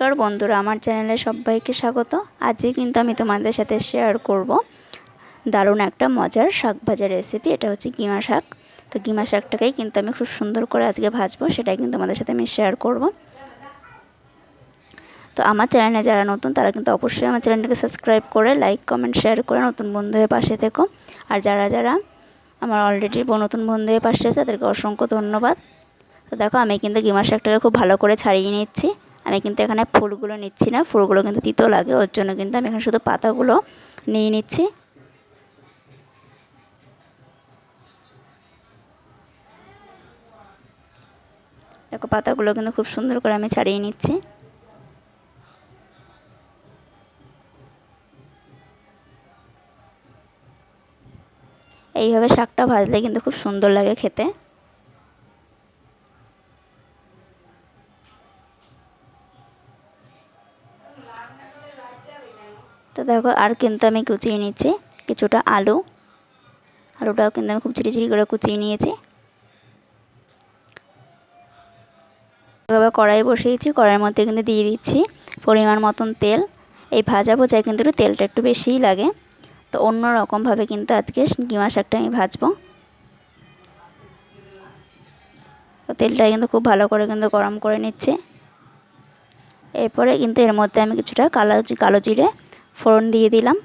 নমস্কার বন্ধুরা, আমার চ্যানেলে সবাইকে স্বাগত। আজকে কিন্তু আমি তোমাদের সাথে শেয়ার করব দারুণ একটা মজার শাক ভাজার রেসিপি এটা হচ্ছে কিমা শাক। তো কিমা শাকটাকেই কিন্তু আমি খুব সুন্দর করে আজকে ভাজবো, সেটাই কিন্তু তোমাদের সাথে আমি শেয়ার করব। তো আমার চ্যানেলে যারা নতুন, তারা কিন্তু অবশ্যই আমার চ্যানেলটাকে সাবস্ক্রাইব করে লাইক কমেন্ট শেয়ার করে নতুন বন্ধু হয়ে পাশে থেকো। আর যারা যারা আমার অলরেডি নতুন বন্ধু হয়ে পাশে আছে তাদেরকে অসংখ্য ধন্যবাদ। তো দেখো, আমি কিন্তু কিমা শাকটাকে খুব ভালো করে ছাড়িয়ে নিচ্ছি। আমি কিন্তু এখানে ফুলগুলো নিচ্ছি না, ফুলগুলো কিন্তু তিতো লাগে, ওর জন্য কিন্তু আমি এখানে শুধু পাতাগুলো নিয়ে নিচ্ছি। দেখো পাতাগুলো কিন্তু খুব সুন্দর করে আমি ছাড়িয়ে নিচ্ছি। এইভাবে শাকটা ভাজলে কিন্তু খুব সুন্দর লাগে খেতে। তো দেখো, আর কিন্তু আমি কুচিয়ে নিচ্ছি কিছুটা আলু। আলুটাও কিন্তু আমি খুব চিরি করে কুচিয়ে নিয়েছি। এবার কড়াই বসিয়েছি, কড়াইয়ের মধ্যে কিন্তু দিয়ে দিচ্ছি পরিমাণ মতন তেল। এই ভাজা ভোজায় কিন্তু একটু তেলটা একটু বেশিই লাগে। তো অন্য রকমভাবে কিন্তু আজকে কিমা শাকটা আমি ভাজবো। তো তেলটা কিন্তু খুব ভালো করে কিন্তু গরম করে নিচ্ছে। এরপরে কিন্তু এর মধ্যে আমি কিছুটা কালো কালো জিরে ফোড়ন দিয়ে দিলাম।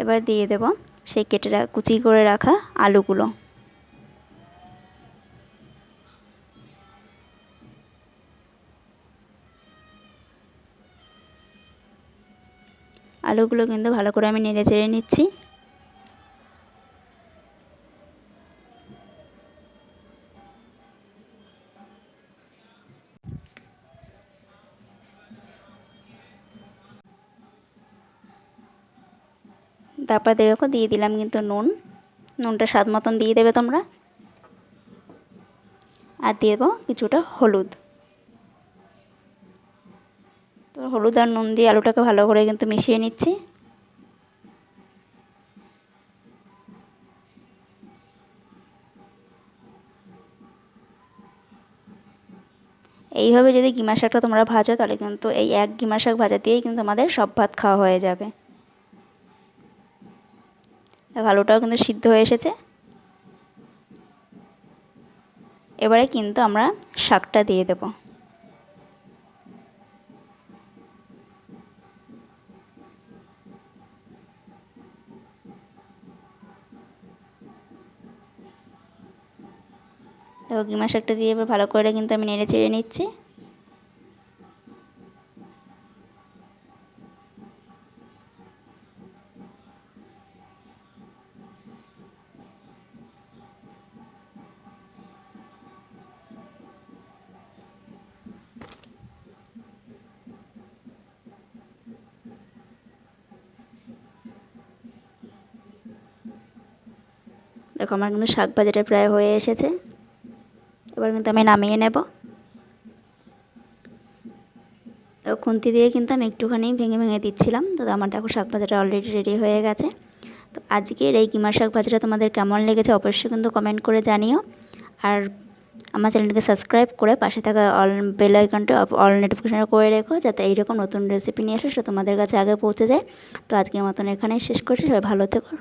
এবার দিয়ে দেব সেই কেটে কুচি করে রাখা আলুগুলো। আলুগুলো কিন্তু ভালো করে আমি নেড়ে চেড়ে নিচ্ছি। তারপর দেখো দিয়ে দিলাম কিন্তু নুন। নুনটা স্বাদ মতন দিয়ে দেবে তোমরা। আর দিয়ে দেবো কিছুটা হলুদ। তো হলুদ আর নুন দিয়ে আলুটাকে ভালো করে কিন্তু মিশিয়ে নিচ্ছি। এইভাবে যদি গিমা শাকটা তোমরা ভাজো, তাহলে কিন্তু এই এক গিমা শাক ভাজা দিয়েই কিন্তু আমাদের সব ভাত খাওয়া হয়ে যাবে। দেখো কিন্তু সিদ্ধ হয়ে এসেছে। এবারে কিন্তু আমরা শাকটা দিয়ে দেব। দেখো কিমা শাকটা দিয়ে এবার ভালো করে কিন্তু আমি নেড়ে চেড়ে নিচ্ছি। দেখো, আমার কিন্তু শাক ভাজাটা প্রায় হয়ে এসেছে। এবার কিন্তু আমি নামিয়ে নেব। খুন্তি দিয়ে কিন্তু আমি একটুখানি ভেঙে ভেঙে দিচ্ছিলাম। তো আমার দেখো, শাক ভাজাটা অলরেডি রেডি হয়ে গেছে। তো আজকের এই কিমার শাক ভাজাটা তোমাদের কেমন লেগেছে অবশ্যই কিন্তু কমেন্ট করে জানিও। আর আমার চ্যানেলটাকে সাবস্ক্রাইব করে পাশে থাকা অল বেল আইকনটা অল নোটিফিকেশন করে রেখো, যাতে এইরকম নতুন রেসিপি নিয়ে আসে সেটা তোমাদের কাছে আগে পৌঁছে যায়। তো আজকের মতন এখানেই শেষ করছি। সবাই ভালো থেকো।